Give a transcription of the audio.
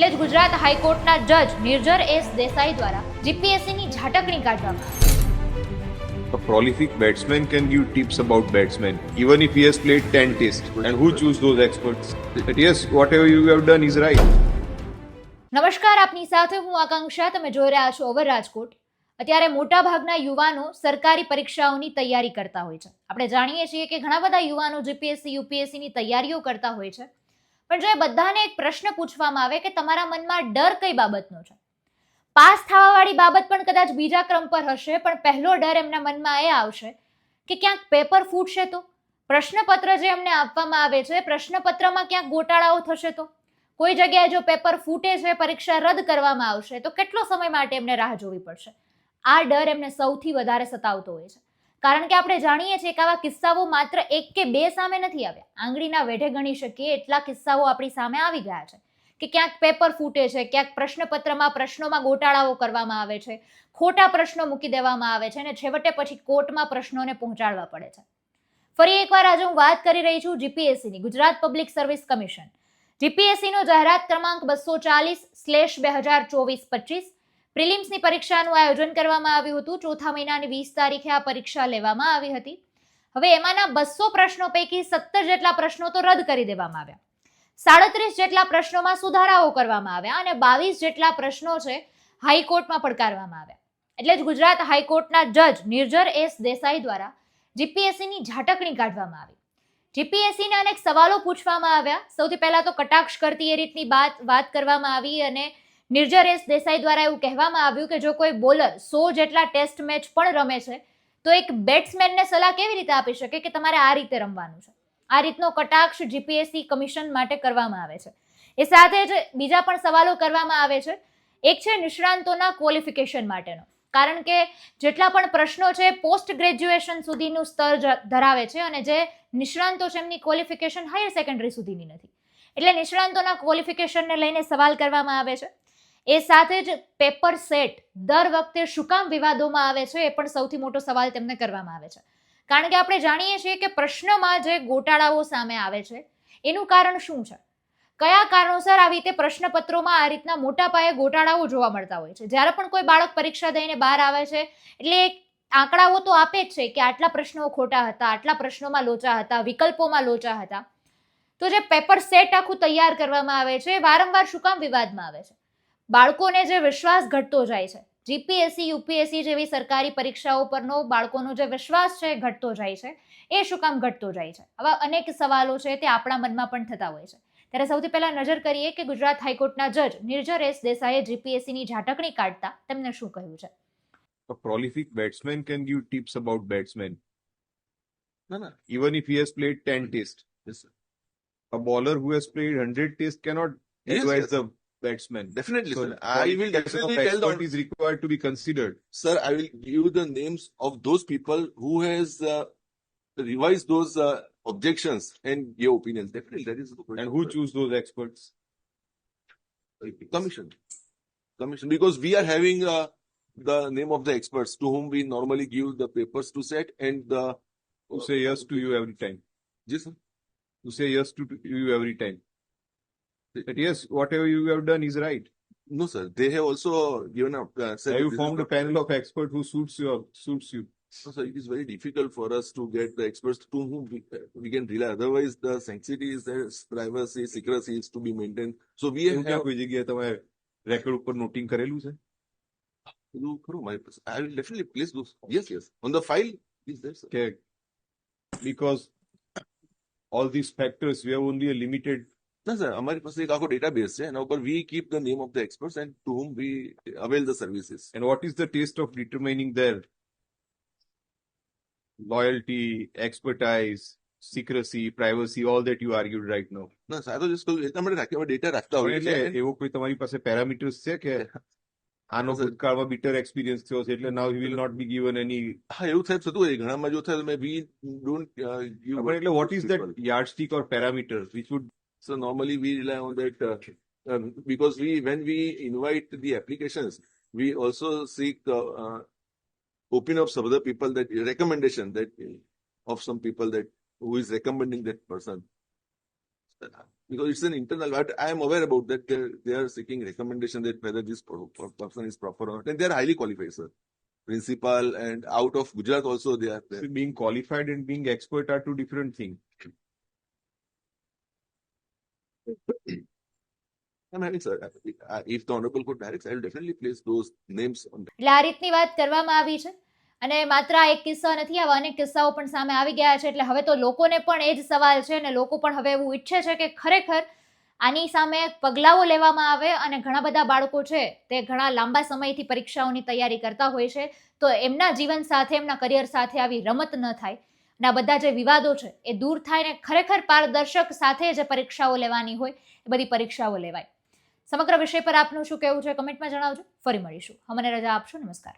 એટલે જ ગુજરાત હાઈકોર્ટના જજ નિર્જર એસ દેસાઈ દ્વારા જીપીએસસીની ઝાટકણી કાઢવામાં. A prolific batsman can give tips about batsmen, even if he has played 10 tests. And who choose those experts? But yes, whatever you have done is right. નમસ્કાર આપની સાથે હું આકાંક્ષા તમે જોઈ રહ્યા છો ઓવર રાજકોટ અત્યારે મોટા ભાગના યુવાનો સરકારી પરીક્ષાઓની તૈયારી કરતા હોય છે આપણે જાણીએ છીએ કે ઘણા બધા યુવાનો જીપીએસસી યુપીએસસીની તૈયારીઓ કરતા હોય છે પણ જો એ બધાને એક પ્રશ્ન પૂછવામાં આવે કે તમારા મનમાં ડર કઈ બાબતનો છે? પાસ થવાવાળી બાબત પણ કદાચ બીજા ક્રમ પર હશે, પણ પહેલો ડર એમના મનમાં એ આવશે કે ક્યાંક પેપર ફૂટશે તો? પ્રશ્નપત્ર જે એમને આપવામાં આવે છે, પ્રશ્નપત્રમાં ક્યાંક ગોટાળાઓ થશે તો? કોઈ જગ્યાએ જો પેપર ફૂટે છે, પરીક્ષા રદ કરવામાં આવશે, તો કેટલો સમય માટે એમને રાહ જોવી પડશે? આ ડર એમને સૌથી વધારે સતાવતો હોય છે. કારણ કે આપણે જાણીએ છીએ કે આવા કિસ્સાઓ માત્ર એક કે બે સામે નથી આવ્યા. આંગળીના વેઢે ગણી શકીએ એટલા કિસ્સાઓ આપણી સામે આવી ગયા છે કે ક્યાંક પેપર ફૂટે છે, ક્યાંક પ્રશ્નપત્રમાં પ્રશ્નોમાં ગોટાળાઓ કરવામાં આવે છે, ખોટા પ્રશ્નો મૂકી દેવામાં આવે છે અને છેવટે પછી કોર્ટમાં પ્રશ્નોને પહોંચાડવા પડે છે. ફરી એકવાર આજે હું વાત કરી રહી છું જીપીએસસીની, ગુજરાત પબ્લિક સર્વિસ કમિશન જીપીએસસીનો જાહેરાત ક્રમાંક બસો ચાલીસ સ્લેશ બે હજાર ચોવીસ પચીસ પ્રિલિમ્સની પરીક્ષાનું આયોજન કરવામાં આવ્યું હતું. ચોથા મહિનાની વીસ તારીખે આ પરીક્ષા લેવામાં આવી હતી. હવે એમાંના બસો પ્રશ્નો પૈકી સત્તર જેટલા પ્રશ્નો તો રદ કરી દેવામાં આવ્યા. સાડત્રીસ જેટલા પ્રશ્નોમાં સુધારાઓ કરવામાં આવ્યા અને બાવીસ જેટલા પ્રશ્નો છે હાઈકોર્ટમાં પડકારવામાં આવ્યા. એટલે જ ગુજરાત હાઈકોર્ટના જજ નિર્જર એસ દેસાઈ દ્વારા જીપીએસસીની ઝાટકણી કાઢવામાં આવી. જીપીએસસીને અનેક સવાલો પૂછવામાં આવ્યા. સૌથી પહેલાં તો કટાક્ષ કરતી એ રીતની વાત વાત કરવામાં આવી અને નિર્જર એસ દેસાઈ દ્વારા એવું કહેવામાં આવ્યું કે જો કોઈ બોલર સો જેટલા ટેસ્ટ મેચ પણ રમે છે, તો એક બેટ્સમેનને સલાહ કેવી રીતે આપી શકે કે તમારે આ રીતે રમવાનું છે? આ રીતનો કટાક્ષ જીપીએસસી કમિશન માટે કરવામાં આવે છે. એ સાથે જ બીજા પણ સવાલો કરવામાં આવે છે. એક છે નિષ્ણાંતોના ક્વોલિફિકેશન માટેનો. કારણ કે જેટલા પણ પ્રશ્નો છે પોસ્ટ ગ્રેજ્યુએશન સુધીનું સ્તર ધરાવે છે અને જે નિષ્ણાંતો છે એમની ક્વોલિફિકેશન હાયર સેકન્ડરી સુધીની નથી. એટલે નિષ્ણાંતોના ક્વોલિફિકેશનને લઈને સવાલ કરવામાં આવે છે. એ સાથે જ પેપર સેટ દર વખતે શું કામ વિવાદોમાં આવે છે એ પણ સૌથી મોટો સવાલ તેમને કરવામાં આવે છે. કારણ કે આપણે જાણીએ છીએ કે પ્રશ્નમાં જે ગોટાળાઓ સામે આવે છે, એનું કારણ શું છે? કયા કારણોસર આવી રીતે પ્રશ્નપત્રોમાં આ રીતના મોટા પાયે ગોટાળાઓ જોવા મળતા હોય છે? જ્યારે પણ કોઈ બાળક પરીક્ષા દઈને બહાર આવે છે, એટલે એક આંકડાઓ તો આપે જ છે કે આટલા પ્રશ્નો ખોટા હતા, આટલા પ્રશ્નોમાં લોચા હતા, વિકલ્પોમાં લોચા હતા. તો જે પેપર સેટ આખું તૈયાર કરવામાં આવે છે, વારંવાર શું કામ વિવાદમાં આવે છે? બાળકોને જે વિશ્વાસ ઘટતો જાય છે જીપીએસસી યુપીએસસી જેવી સરકારી પરીક્ષાઓ પરનો બાળકોનો જે વિશ્વાસ છે ઘટતો જાય છે એ શું કામ ઘટતો જાય છે આવા અનેક સવાલો છે તે આપણા મનમાં પણ થતા હોય છે ત્યારે સૌથી પહેલા નજર કરીએ કે ગુજરાત હાઈકોર્ટના જજ નિર્જર એસ દેસાઈએ જીપીએસસીની ઝાટકણી કાઢતા તેમને શું કહ્યું છે A prolific batsman can give tips about batsmen, No, no. even if he has played 10 tests. Yes, sir. A bowler who has played 100 tests cannot Yes, advise yes. the batsman. Definitely, So sir. I will definitely tell the is required to be considered. sir. I will give you the names of those people who has uh, revised those uh, objections and give opinions. Definitely, that is And who choose those experts? commission. Commission because we are having uh, the name of the experts to whom we normally give the papers to set and the Who say yes to you every time? Yes, sir. Who say yes to you every time? That yes, whatever you have done is right. No, sir. They have also given up. Uh, said Have you this is formed a not- panel of experts who suits your suits you? No, sir, it is very difficult for us to get the experts to whom we, uh, we can rely. Otherwise, the sanctity is there, privacy, secrecy is to be maintained. So we એવું ક્યાં have કોઈ જગ્યાએ તમે record ઉપર noting કરેલું છે do ખરું મારી પાસે. I will definitely place those. Yes, yes. On the file is there, sir. કે because all these factors we have only a limited ના સર અમારી પાસે એક આખો ડેટાબેઝ છે એના ઉપર we keep the name of the experts and to whom we avail the services. and what is the taste of determining their loyalty expertise secrecy privacy all that you argued right now ના sir કહ્યું એટલા માટે રાખી અમે data રાખતા હોઈએ એટલે એવો કોઈ તમારી પાસે પેરામીટર્સ છે કે આનો. ભૂતકાળમાં bitter experience થયો છે એટલે he will not be given any હા એવું થાય થતું હોય ઘણામાં જો થાય વી ડોન્ટ પણ એટલે is that people. yardstick or parameter which would So normally we rely on that uh, um, because we when we invite the applications, we also seek uh, uh, opinion of some other people that recommendation that of some people that who is recommending that person. because it's an internal, but I am aware about that. They're, they are seeking recommendation that whether this person is proper or not. And they are highly qualified, sir. Principal and out of Gujarat also they are there. Being qualified and being expert are two different things. એટલે આ રીતની વાત કરવામાં આવી છે અને માત્ર આ એક કિસ્સો નથી, આવા અનેક કિસ્સાઓ પણ સામે આવી ગયા છે. એટલે હવે તો લોકોને પણ એ જ સવાલ છે અને લોકો પણ હવે એવું ઈચ્છે છે કે ખરેખર આની સામે પગલાઓ લેવામાં આવે અને ઘણા બધા બાળકો છે તે ઘણા લાંબા સમયથી પરીક્ષાઓની તૈયારી કરતા હોય છે. તો એમના જીવન સાથે, એમના કરિયર સાથે આવી રમત ન થાય. આ બધા જે વિવાદો છે, એ દૂર થાય ને ખરેખર પારદર્શક સાથે જે પરીક્ષાઓ લેવાની હોય, એ બધી પરીક્ષાઓ લેવાય. સમગ્ર વિષય પર આપનું શું કહેવું છે કમેન્ટમાં જણાવજો. ફરી મળીશું. અમને રજા આપશો. નમસ્કાર.